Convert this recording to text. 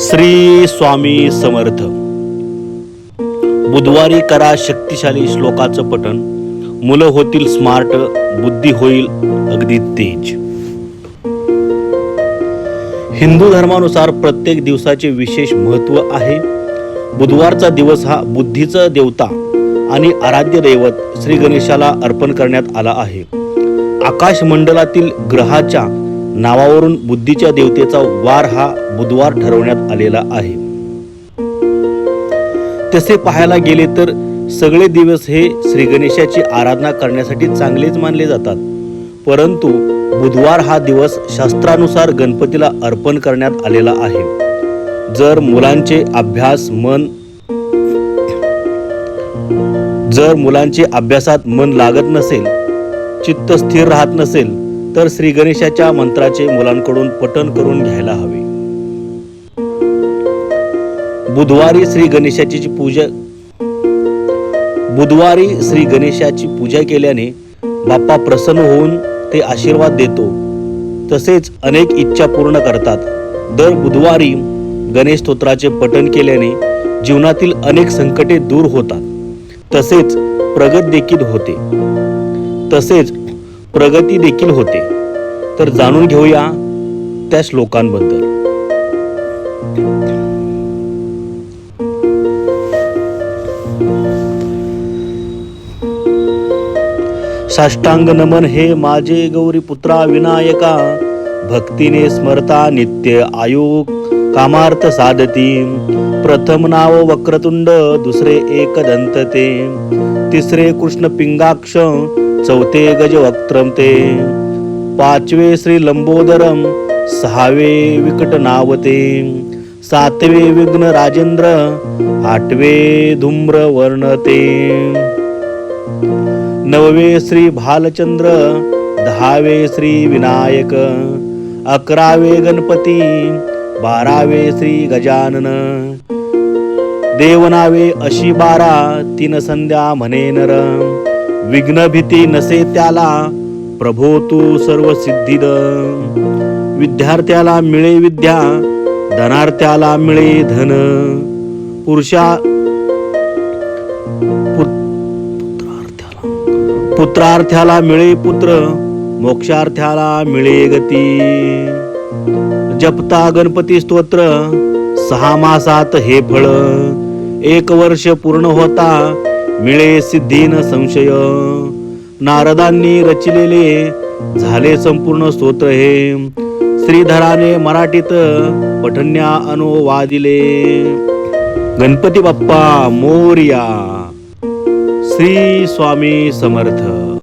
श्री स्वामी समर्थ. बुधवारी करा शक्तिशाली श्लोकाचं पठण. मुलं होतील स्मार्ट बुद्धी होईल अगदी तेज. हिंदू धर्मानुसार प्रत्येक दिवसाचे विशेष महत्त्व आहे. बुधवारचा दिवस हा बुद्धीचा देवता आणि आराध्य दैवत श्री गणेशाला अर्पण करण्यात आला आहे. आकाशमंडलातील ग्रहाच्या नावावरून बुद्धीच्या देवतेचा वार हा बुधवार ठरवण्यात आलेला आहे. तसे पाहायला गेले तर सगळे दिवस हे श्री गणेशाची आराधना करण्यासाठी चांगलेच मानले जातात. परंतु बुधवार हा दिवस शास्त्रानुसार गणपतीला अर्पण करण्यात आलेला आहे. जर मुलांचे अभ्यास मन जर मुलांचे अभ्यासात मन लागत नसेल चित्त स्थिर राहत नसेल तर श्री गणेशाच्या मंत्राचे मुलांकडून पठण करून घ्यायला हवे. बुधवारी श्री गणेशाची पूजा बुधवारी श्री गणेशाची पूजा केल्याने बाप्पा प्रसन्न होऊन ते आशीर्वाद देतो. तसेच अनेक इच्छा पूर्ण करतात. दर बुधवारी गणेश स्तोत्राचे पठण केल्याने जीवनातील अनेक संकटे दूर होतात. तसेच प्रगत देखील होते. तसेच प्रगती देखील होते. तर जाणून घेऊया त्या श्लोकांबद्दल. साष्टांग नमन हे माझे गौरी पुत्रा विनायका भक्तीने स्मरता नित्य आयोग कामार्थ साधती प्रथम नाव वक्रतुंड दुसरे एकदंत ते तिसरे कृष्ण पिंगाक्ष चौथे गज वक्त्रम ते. पाचवे श्री लंबोदरम सहावे विकट नावते सातवे विघ्न राजेंद्र आठवे धूम्र वर्णते नववे श्री भालचंद्र दहावे श्री विनायक अकरावे गणपती बारावे श्री गजानन. देवनावे अशी बारा तीन संध्या म्हणे विघ्न भीती नसे त्याला. प्रभो तू सर्व सिद्धिद विद्यार्थ्याला मिळे विद्या धनार्थ्याला मिळे धन. पुरुषा पुत्रार्थ्याला पुत्रार्थ्याला मिळे पुत्र मोक्षार्थ्याला मिळे गती. जपता गणपती स्तोत्र सहा मासात हे फळ. एक वर्ष पूर्ण होता मिळे सिद्धीन संशय. नारदांनी रचिलेले झाले संपूर्ण स्तोत्र हे. श्रीधराने मराठीत पठण्या अनुवादिले गणपती बाप्पा मोर्या. श्री स्वामी समर्थ.